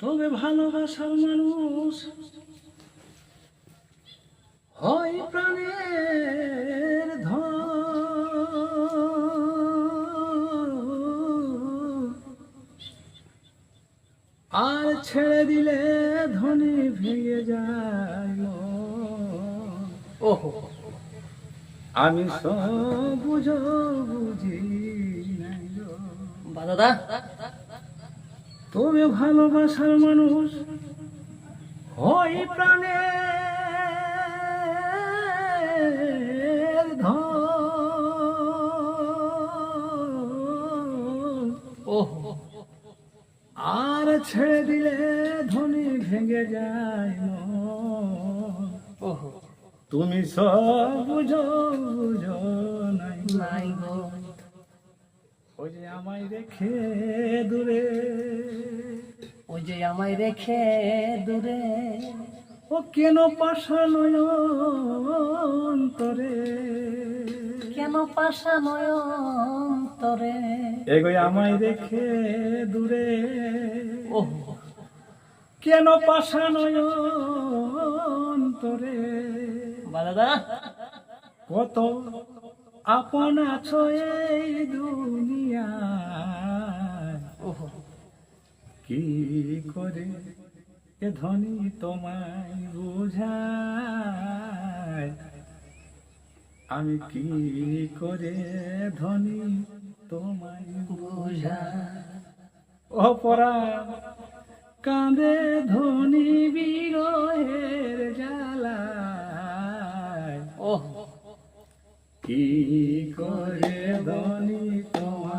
তবে ভালোবাসার মানুষ হয় প্রাণের ধন আর ছেড়ে দিলে ধনী ভেঙে যায়। ওহো আমি সব বুঝো বুঝি। দাদা তবে ভালোবাসার মানুষ হয় ওহো আর ছেড়ে দিলে ধনী ভেঙে যায়। ওহো। তুমি সব বুঝো বুঝো নাই। ওই যে আমায় রেখে দূরে আমায় রেখে দূরে। ও কেন পাশানো অন্তরে কেন পাশা নয়ন্তরে এগোয় আমায় রেখে দূরে। ওহো। কেন পাশানো অন্তরে বা দাদা কত আপন আছো এই দুনিয়ায়। ওহো। কি করে এ ধনী তোমায় বুঝায়। আমি কি করে ধনী তোমায় বুঝা অপরা কাঁদে ধনী বিরহের জ্বালায়। ওহো। কি করে ধনী তোমায়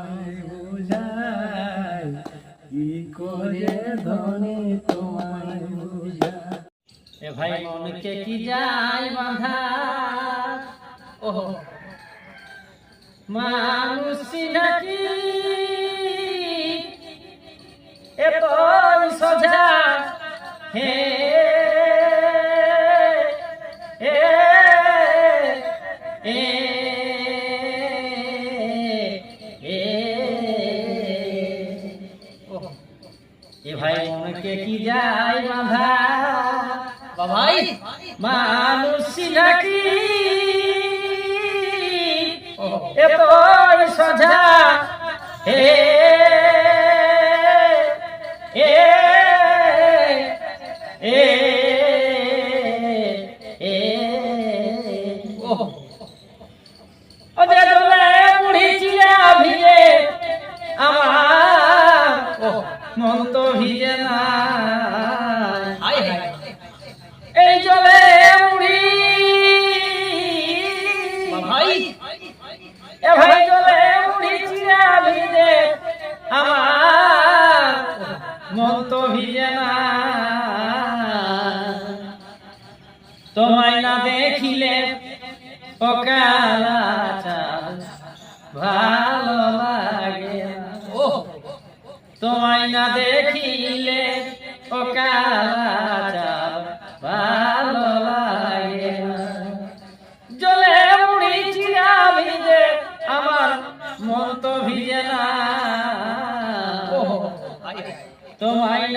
এ ভাই মনকে কি যায় বাঁধা? ওহো। মানুষ নাকি? এত ভাই মনকে কি যায় বাঁধা? বাবাই মানুষ নাকি এত দেখিলে পকালা চাল ভালো লাগে। ও তোমায় না দেখিলে ভালো লাগে। জলে মুড়ি চিরা ভিজে আমার মন তো ভিজে না। তোমায়